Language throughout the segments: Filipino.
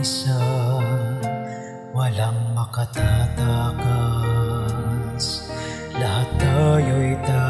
isa Walang makatatakas. Lahat tayo'y tatahan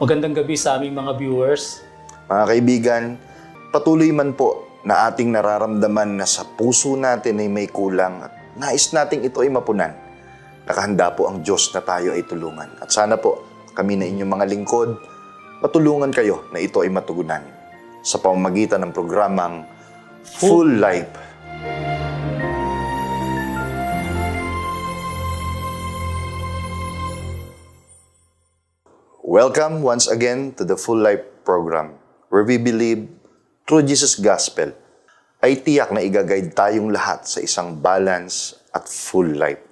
Magandang gabi sa aming mga viewers. Mga kaibigan, patuloy man po na ating nararamdaman na sa puso natin ay may kulang at nais nating ito ay mapunan. Nakahanda po ang Diyos na tayo ay tulungan. At sana po kami na inyong mga lingkod, matulungan kayo na ito ay matugunan sa pamamagitan ng programang Full Life. Welcome once again to the Full Life program where we believe through Jesus Gospel ay tiyak na igaguide tayong lahat sa isang balance at full life.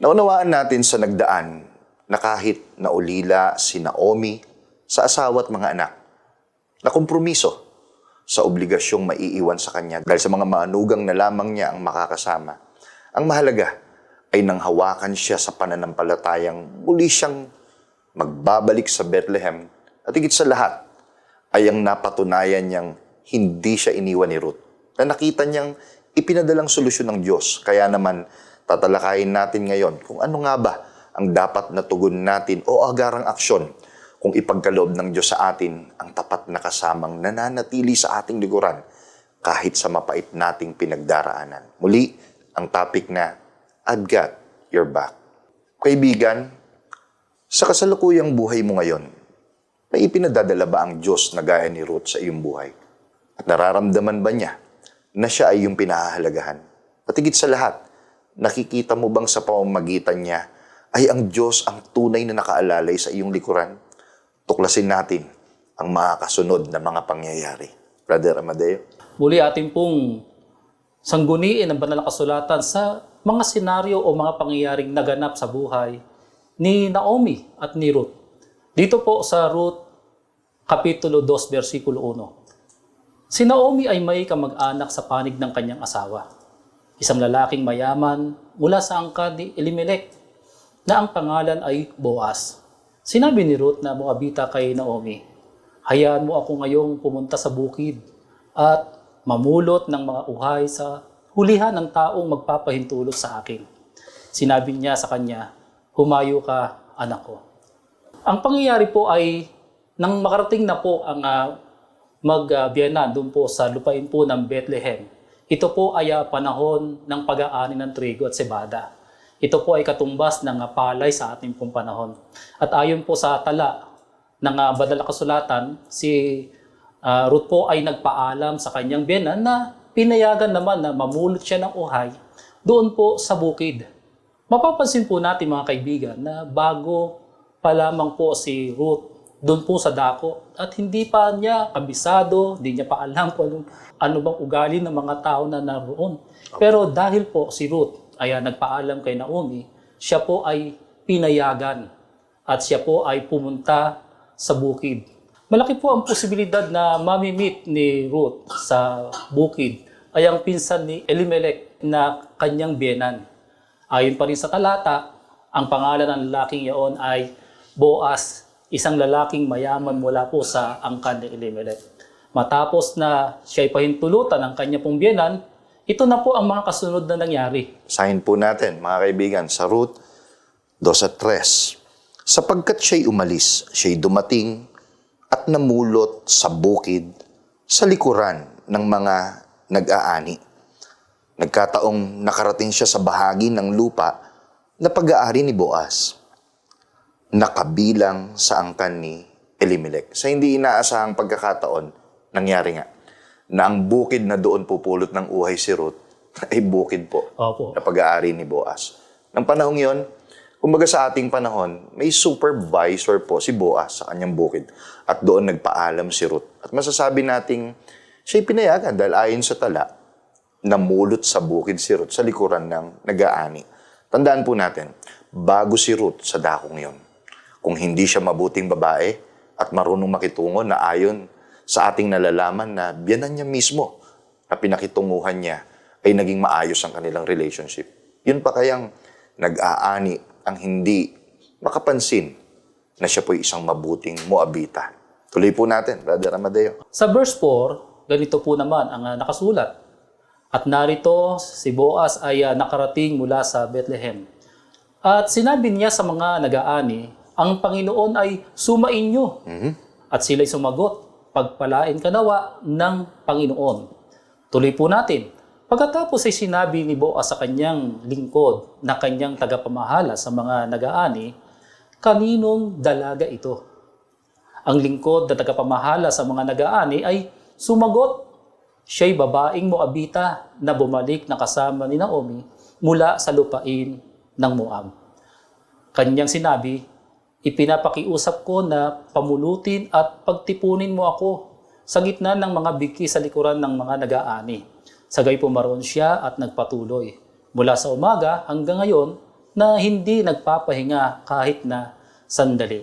Naunawaan natin sa nagdaan na kahit naulila si Naomi sa asawa at mga anak, na kompromiso sa obligasyong maiiwan sa kanya dahil sa mga maanugang na lamang niya ang makakasama. Ang mahalaga ay nang hawakan siya sa pananampalatayang muli siyang magbabalik sa Bethlehem at higit sa lahat ay ang napatunayan niyang hindi siya iniwan ni Ruth. Na nakita niyang ipinadalang solusyon ng Diyos. Kaya naman, tatalakayin natin ngayon kung ano nga ba ang dapat na tugon natin o agarang aksyon kung ipagkaloob ng Diyos sa atin ang tapat na kasamang nananatili sa ating likuran kahit sa mapait nating pinagdaraanan. Muli, ang topic na I've got your back. Kaibigan, sa kasalukuyang buhay mo ngayon, may ipinadadala ba ang Diyos na gaya ni Ruth sa iyong buhay? At nararamdaman ba niya na siya ay iyong pinahahalagahan? At higit sa lahat, nakikita mo bang sa pamamagitan niya ay ang Diyos ang tunay na nakaalalay sa iyong likuran? Tuklasin natin ang mga kasunod na mga pangyayari. Brother Amadeo? Muli atin pong sangguniin ang banal na kasulatan sa mga senaryo o mga pangyayaring naganap sa buhay ni Naomi at ni Ruth. Dito po sa Ruth, Kapitulo 2, versikulo 1. Si Naomi ay may kamag-anak sa panig ng kanyang asawa. Isang lalaking mayaman mula sa angkan ni Elimelech na ang pangalan ay Boaz. Sinabi ni Ruth na Moabita kay Naomi, Hayaan mo ako ngayong pumunta sa bukid at mamulot ng mga uhay sa hulihan ng taong magpapahintulot sa akin. Sinabi niya sa kanya, Humayo ka, anak ko. Ang pangyayari po ay nang makarating na po ang uh, mag-Biyana doon po sa lupain po ng Bethlehem. Ito po ay ah, panahon ng pag-aani ng trigo at sebada. Ito po ay katumbas ng ah, palay sa ating pong panahon. At ayon po sa tala ng uh, banal na kasulatan, si ah, Ruth po ay nagpaalam sa kanyang biyanan na pinayagan naman na mamulot siya ng uhay doon po sa bukid. Mapapansin po natin mga kaibigan na bago pa lamang po si Ruth doon po sa dako at hindi pa niya kabisado, hindi niya pa alam kung anong, ano bang ugali ng mga tao na naroon. Pero dahil po si Ruth ay nagpaalam kay Naomi, siya po ay pinayagan at siya po ay pumunta sa bukid. Malaki po ang posibilidad na mamimit ni Ruth sa bukid ay ang pinsan ni Elimelech na kanyang biyenan. Ayon pa rin sa talata, ang pangalan ng lalaking iyon ay Boaz, isang lalaking mayaman mula po sa angkan ni Elimelech. Matapos na siya ay pahintulutan ng kanya pong biyenan, ito na po ang mga kasunod na nangyari. Sahin po natin, mga kaibigan, sa Ruth 2 at 3. Sapagkat siya'y umalis, siya'y dumating at namulot sa bukid sa likuran ng mga nag-aani. Nagkataong nakarating siya sa bahagi ng lupa na pag-aari ni Boaz, nakabilang sa angkan ni Elimelech. Sa hindi inaasahang pagkakataon, nangyari nga, na ang bukid na doon pupulot ng uhay si Ruth ay bukid po Opo. na pag-aari ni Boaz. Nang panahong yon, kumbaga sa ating panahon, may supervisor po si Boaz sa kanyang bukid. At doon nagpaalam si Ruth. At masasabi nating siya'y pinayagan dahil ayon sa tala, namulot sa bukid si Ruth sa likuran ng nag-aani. Tandaan po natin, bago si Ruth sa dakong yon, kung hindi siya mabuting babae at marunong makitungo na ayon sa ating nalalaman na biyanan niya mismo na pinakitunguhan niya ay naging maayos ang kanilang relationship. Yun pa kayang nag-aani ang hindi makapansin na siya po'y isang mabuting Moabita. Tuloy po natin, Brother Amadeo. Sa verse 4, ganito po naman ang ah, nakasulat. At narito si Boaz ay ah, nakarating mula sa Bethlehem. At sinabi niya sa mga nag-aani, ang Panginoon ay sumainyo. At sila'y sumagot, pagpalain ka nawa ng Panginoon. Tuloy po natin. Pagkatapos ay sinabi ni Boaz sa kanyang lingkod na kanyang tagapamahala sa mga nag-aani, kaninong dalaga ito? Ang lingkod na tagapamahala sa mga nag-aani ay sumagot. Siya'y babaeng Moabita na bumalik na kasama ni Naomi mula sa lupain ng Moab. Kanyang sinabi, ipinapakiusap ko na pamulutin at pagtipunin mo ako sa gitna ng mga biki sa likuran ng mga nag-aani. Sagay pumaroon siya at nagpatuloy. Mula sa umaga hanggang ngayon na hindi nagpapahinga kahit na sandali.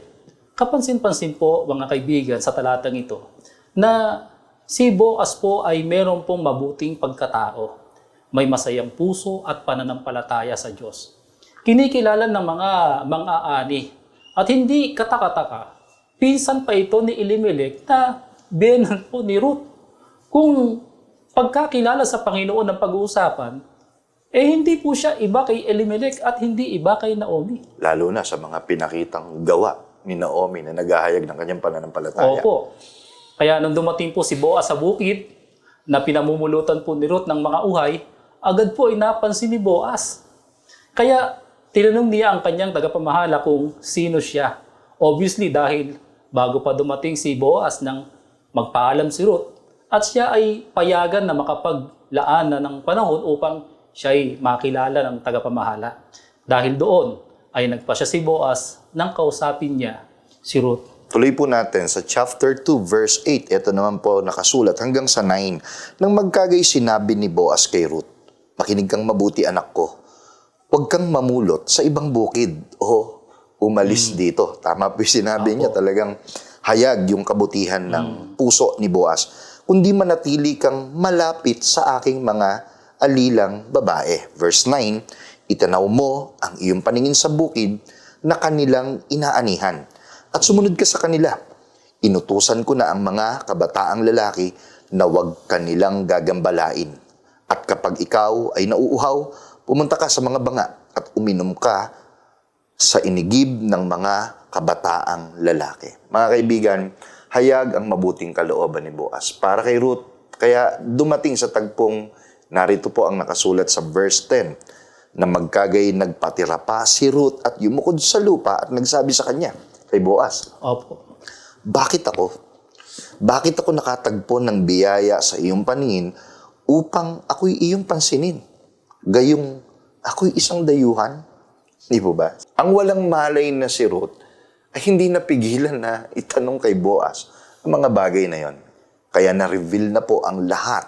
Kapansin-pansin po mga kaibigan sa talatang ito na si Boaz po ay meron pong mabuting pagkatao. May masayang puso at pananampalataya sa Diyos. Kinikilala ng mga mang-aani at hindi katakataka. Pinsan pa ito ni Elimelech na biyenan po ni Ruth. Kung pagkakilala sa Panginoon ng pag-uusapan, eh hindi po siya iba kay Elimelech at hindi iba kay Naomi. Lalo na sa mga pinakitang gawa ni Naomi na naghahayag ng kanyang pananampalataya. Opo. Kaya nung dumating po si Boaz sa bukid, na pinamumulutan po ni Ruth ng mga uhay, agad po ay napansin ni Boaz. Kaya tinanong niya ang kanyang tagapamahala kung sino siya. Obviously dahil bago pa dumating si Boaz nang magpaalam si Ruth at siya ay payagan na makapaglaanan ng panahon upang siya ay makilala ng tagapamahala. Dahil doon ay nagpa siya si Boaz nang kausapin niya si Ruth. Tuloy po natin sa chapter 2 verse 8. Ito naman po nakasulat hanggang sa 9. Nang magkagay sinabi ni Boaz kay Ruth, Makinig kang mabuti anak ko. Huwag kang mamulot sa ibang bukid o umalis dito. Tama po yung sinabi niya. Talagang hayag yung kabutihan ng puso ni Boaz. Kundi manatili kang malapit sa aking mga alilang babae. Verse 9, Itanaw mo ang iyong paningin sa bukid na kanilang inaanihan at sumunod ka sa kanila. Inutusan ko na ang mga kabataang lalaki na huwag kanilang gagambalain. At kapag ikaw ay nauuhaw, pumunta ka sa mga banga at uminom ka sa inigib ng mga kabataang lalaki. Mga kaibigan, hayag ang mabuting kalooban ni Boaz para kay Ruth. Kaya dumating sa tagpong, narito po ang nakasulat sa verse 10, na magkagay nagpatira pa si Ruth at yumukod sa lupa at nagsabi sa kanya, kay Boaz, Opo. bakit ako? Bakit ako nakatagpo ng biyaya sa iyong paningin upang ako'y iyong pansinin? Gayong ako'y isang dayuhan? Di po ba? Ang walang malay na si Ruth ay hindi napigilan na itanong kay Boaz ang mga bagay na yon. Kaya na-reveal na po ang lahat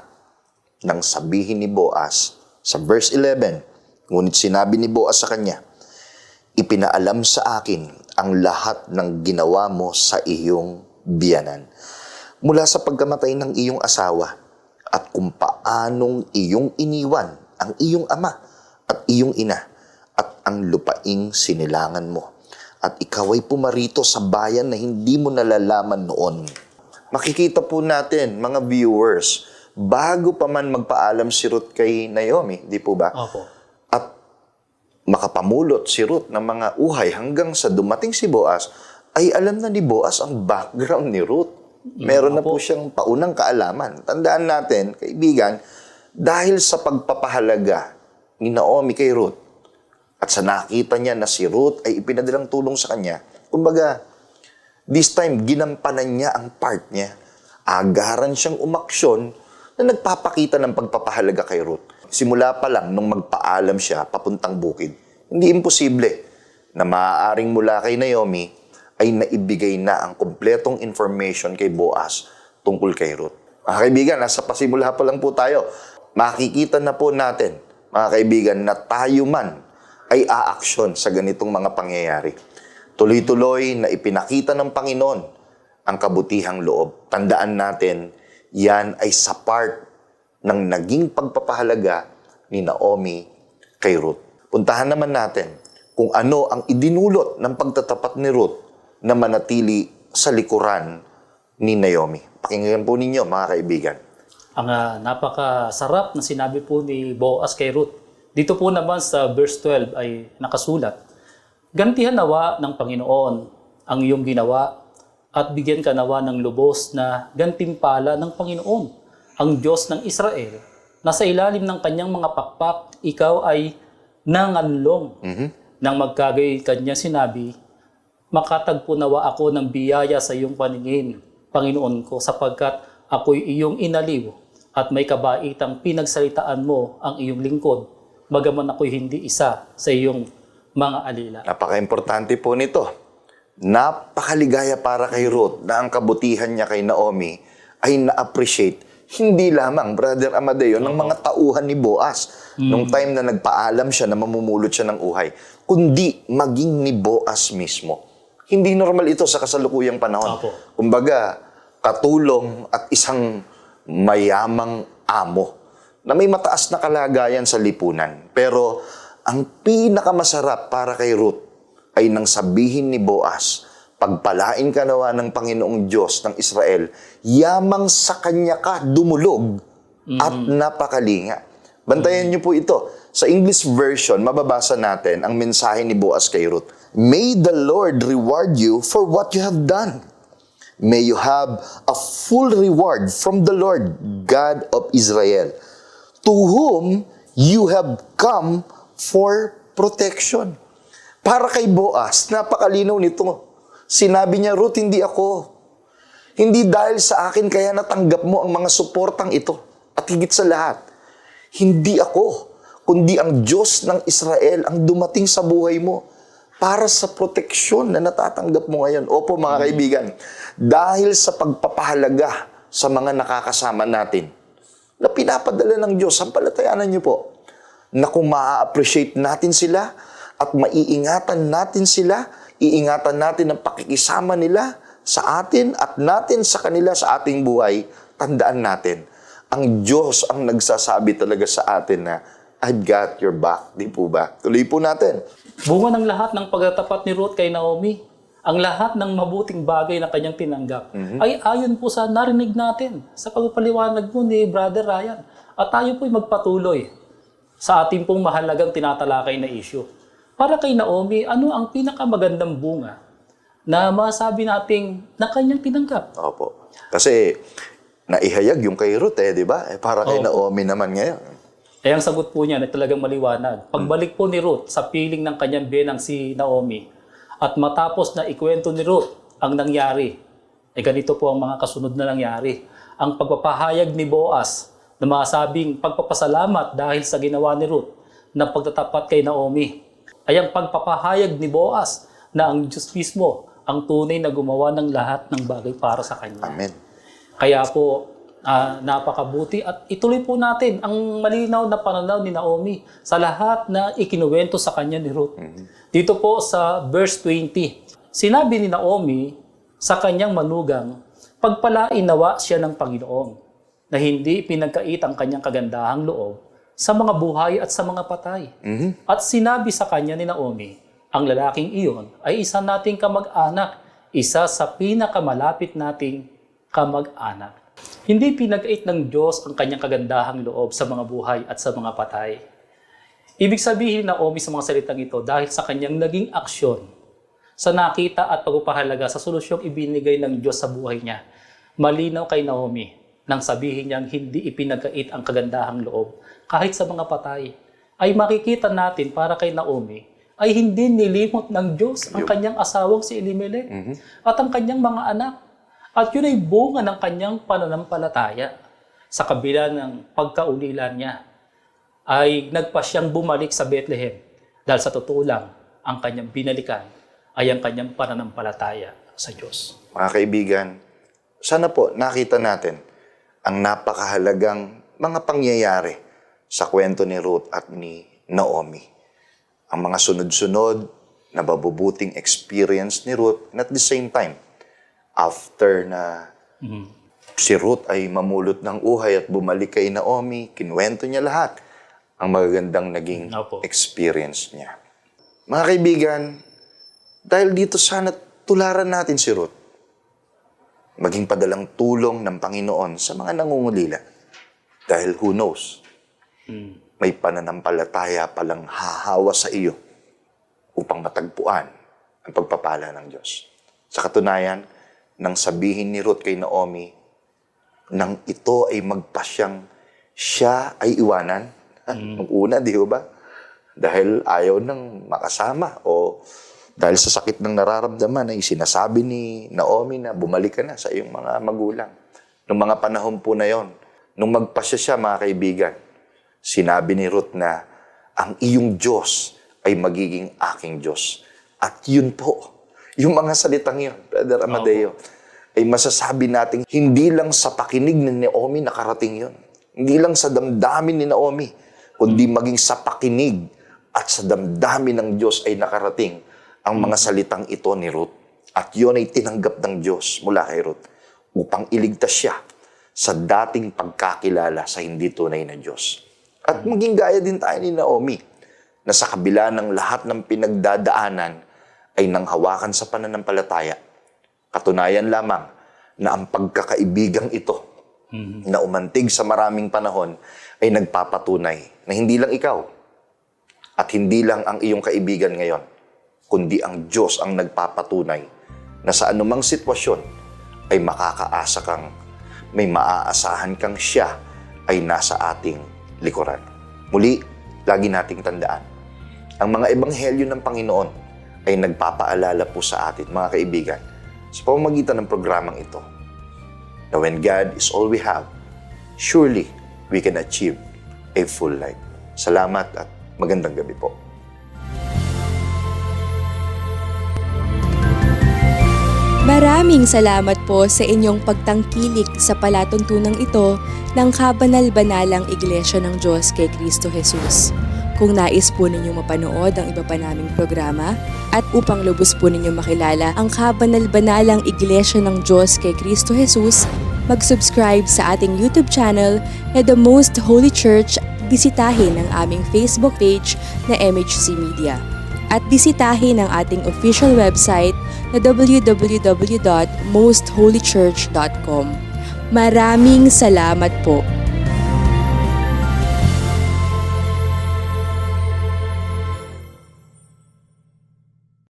ng sabihin ni Boaz sa verse 11. Ngunit sinabi ni Boaz sa kanya, ipinaalam sa akin ang lahat ng ginawa mo sa iyong biyanan. Mula sa pagkamatay ng iyong asawa at kung paanong iyong iniwan ang iyong ama at iyong ina at ang lupaing sinilangan mo. At ikaw ay pumarito sa bayan na hindi mo nalalaman noon. Makikita po natin, mga viewers, bago pa man magpaalam si Ruth kay Naomi, di po ba? Opo. Makapamulot si Ruth ng mga uhay hanggang sa dumating si Boaz, ay alam na ni Boaz ang background ni Ruth. Meron na po siyang paunang kaalaman. Tandaan natin, kaibigan, dahil sa pagpapahalaga ni Naomi kay Ruth, at sa nakita niya na si Ruth ay ipinadalang tulong sa kanya, kumbaga, this time, ginampanan niya ang part niya. Agaran siyang umaksyon na nagpapakita ng pagpapahalaga kay Ruth. Simula pa lang nung magpaalam siya papuntang bukid, hindi imposible na maaaring mula kay Naomi ay naibigay na ang kompletong information kay Boaz tungkol kay Ruth. Mga kaibigan, nasa pasimula pa lang po tayo. Makikita na po natin, mga kaibigan, na tayo man ay aaksyon sa ganitong mga pangyayari. Tuloy-tuloy na ipinakita ng Panginoon ang kabutihang loob. Tandaan natin, yan ay sa part ng naging pagpapahalaga ni Naomi kay Ruth. Puntahan naman natin kung ano ang idinulot ng pagtatapat ni Ruth na manatili sa likuran ni Naomi. Pakinggan po ninyo mga kaibigan. Ang ah, napakasarap na sinabi po ni Boaz kay Ruth. Dito po naman sa verse 12 ay nakasulat, Gantihan nawa ng Panginoon ang iyong ginawa at bigyan ka nawa ng lubos na gantimpala ng Panginoon, ang Diyos ng Israel, na sa ilalim ng kanyang mga pakpak, ikaw ay nanganlong. Nang magkagay kanya sinabi, makatagpo nawa ako ng biyaya sa iyong paningin, Panginoon ko, sapagkat ako'y iyong inaliw at may kabaitang pinagsalitaan mo ang iyong lingkod, bagaman ako'y hindi isa sa iyong mga alila. Napaka-importante po nito. Napakaligaya para kay Ruth na ang kabutihan niya kay Naomi ay na-appreciate hindi lamang, Brother Amadeo, ng mga tauhan ni Boaz nung time na nagpaalam siya na mamumulot siya ng uhay, kundi maging ni Boaz mismo. Hindi normal ito sa kasalukuyang panahon. Apo. Kumbaga, katulong at isang mayamang amo na may mataas na kalagayan sa lipunan. Pero ang pinakamasarap para kay Ruth ay nang sabihin ni Boaz, Pagpalain ka nawa ng Panginoong Diyos ng Israel, yamang sa Kanya ka dumulog at napakalinga. Bantayan niyo po ito. Sa English version, mababasa natin ang mensahe ni Boaz kay Ruth. May the Lord reward you for what you have done. May you have a full reward from the Lord, God of Israel, to whom you have come for protection. Para kay Boaz, napakalinaw nito. Sinabi niya, Ruth, hindi ako. Hindi dahil sa akin kaya natanggap mo ang mga suportang ito. At higit sa lahat, hindi ako, kundi ang Diyos ng Israel ang dumating sa buhay mo para sa proteksyon na natatanggap mo ngayon. Opo mga kaibigan, dahil sa pagpapahalaga sa mga nakakasama natin, na pinapadala ng Diyos, sampalatayanan niyo po, na kung maa-appreciate natin sila at maiingatan natin sila, iingatan natin ang pakikisama nila sa atin at natin sa kanila sa ating buhay, tandaan natin, ang Diyos ang nagsasabi talaga sa atin na, I've got your back. Di po ba? Tuloy po natin. Bunga ng lahat ng pagtatapat ni Ruth kay Naomi, ang lahat ng mabuting bagay na kanyang tinanggap, ay ayon po sa narinig natin sa pagpapaliwanag po ni Brother Ryan. At tayo po'y magpatuloy sa ating pong mahalagang tinatalakay na issue. Para kay Naomi, ano ang pinakamagandang bunga na masabi nating na kanyang tinanggap? Opo. Kasi, naihayag yung kay Ruth eh, di ba? Eh, para kay Opo. Naomi naman ngayon. Eh, ang sagot po niya na talagang maliwanag. Pagbalik po ni Ruth sa piling ng kanyang benang si Naomi at matapos na ikwento ni Ruth ang nangyari, eh ganito po ang mga kasunod na nangyari. Ang pagpapahayag ni Boaz na masabing pagpapasalamat dahil sa ginawa ni Ruth na pagtatapat kay Naomi ay ang pagpapahayag ni Boaz na ang Diyos mismo ang tunay na gumawa ng lahat ng bagay para sa kanya. Amen. Kaya po, ah, napakabuti at ituloy po natin ang malinaw na pananaw ni Naomi sa lahat na ikinuwento sa kanya ni Ruth. Dito po sa verse 20, sinabi ni Naomi sa kanyang manugang, pagpalain nawa siya ng Panginoon na hindi pinagkait ang kanyang kagandahang loob sa mga buhay at sa mga patay. At sinabi sa kanya ni Naomi, ang lalaking iyon ay isa nating kamag-anak, isa sa pinakamalapit nating kamag-anak. Hindi pinag-ait ng Diyos ang kanyang kagandahang loob sa mga buhay at sa mga patay. Ibig sabihin na Naomi sa mga salitang ito dahil sa kanyang naging aksyon sa nakita at pagpapahalaga sa solusyong ibinigay ng Diyos sa buhay niya. Malinaw kay Naomi nang sabihin niyang hindi ipinagkait ang kagandahang loob kahit sa mga patay. Ay makikita natin para kay Naomi ay hindi nilimot ng Diyos ang kanyang asawang si Elimelech at ang kanyang mga anak. At yun ay bunga ng kanyang pananampalataya. Sa kabila ng pagkaulilan niya, ay nagpa siyang bumalik sa Bethlehem dahil sa totoo lang, ang kanyang binalikan ay ang kanyang pananampalataya sa Diyos. Mga kaibigan, sana po nakita natin ang napakahalagang mga pangyayari sa kwento ni Ruth at ni Naomi. Ang mga sunod-sunod na mabubuting experience ni Ruth and at the same time, after na si Ruth ay mamulot ng uhay at bumalik kay Naomi, kinwento niya lahat ang magagandang naging Opo. experience niya. Mga kaibigan, dahil dito sana tularan natin si Ruth. Maging padalang tulong ng Panginoon sa mga nangungulila. Dahil who knows, may pananampalataya palang hahawa sa iyo upang matagpuan ang pagpapala ng Diyos. Sa katunayan, nang sabihin ni Ruth kay Naomi, nang ito ay magpasyang siya ay iwanan. Nung una, di ba? Dahil ayaw nang makasama o dahil sa sakit ng nararamdaman ay sinasabi ni Naomi na bumalik ka na sa iyong mga magulang. Nung mga panahon po na yon, nung magpasya siya mga kaibigan, sinabi ni Ruth na ang iyong Diyos ay magiging aking Diyos. At yun po, yung mga salitang yun, Brother Amadeo, ay masasabi natin hindi lang sa pakinig ni Naomi nakarating yun. Hindi lang sa damdamin ni Naomi, kundi maging sa pakinig at sa damdamin ng Diyos ay nakarating ang mga salitang ito ni Ruth. At yun ay tinanggap ng Diyos mula kay Ruth upang iligtas siya sa dating pagkakilala sa hindi tunay na Diyos. At maging gaya din tayo ni Naomi na sa kabila ng lahat ng pinagdadaanan ay nanghawakan sa pananampalataya. Katunayan lamang na ang pagkakaibigang ito na umantig sa maraming panahon ay nagpapatunay na hindi lang ikaw at hindi lang ang iyong kaibigan ngayon, kundi ang Diyos ang nagpapatunay na sa anumang sitwasyon ay makakaasa kang may maaasahan kang siya ay nasa ating likuran. Muli, lagi nating tandaan, ang mga ebanghelyo ng Panginoon ay nagpapaalala po sa atin, mga kaibigan, sa pamamagitan ng programang ito, na when God is all we have, surely we can achieve a full life. Salamat at magandang gabi po. Maraming salamat po sa inyong pagtangkilik sa palatuntunang ito ng Kabanal-Banalang Iglesia ng Diyos kay Kristo Jesus. Kung nais po ninyong mapanood ang iba pa naming programa at upang lubos po ninyong makilala ang Kabanal-Banalang Iglesia ng Diyos kay Kristo Jesus, mag-subscribe sa ating YouTube channel na The Most Holy Church bisitahin ang aming Facebook page na MHC Media at bisitahin ang ating official website na www.mostholychurch.com. Maraming salamat po.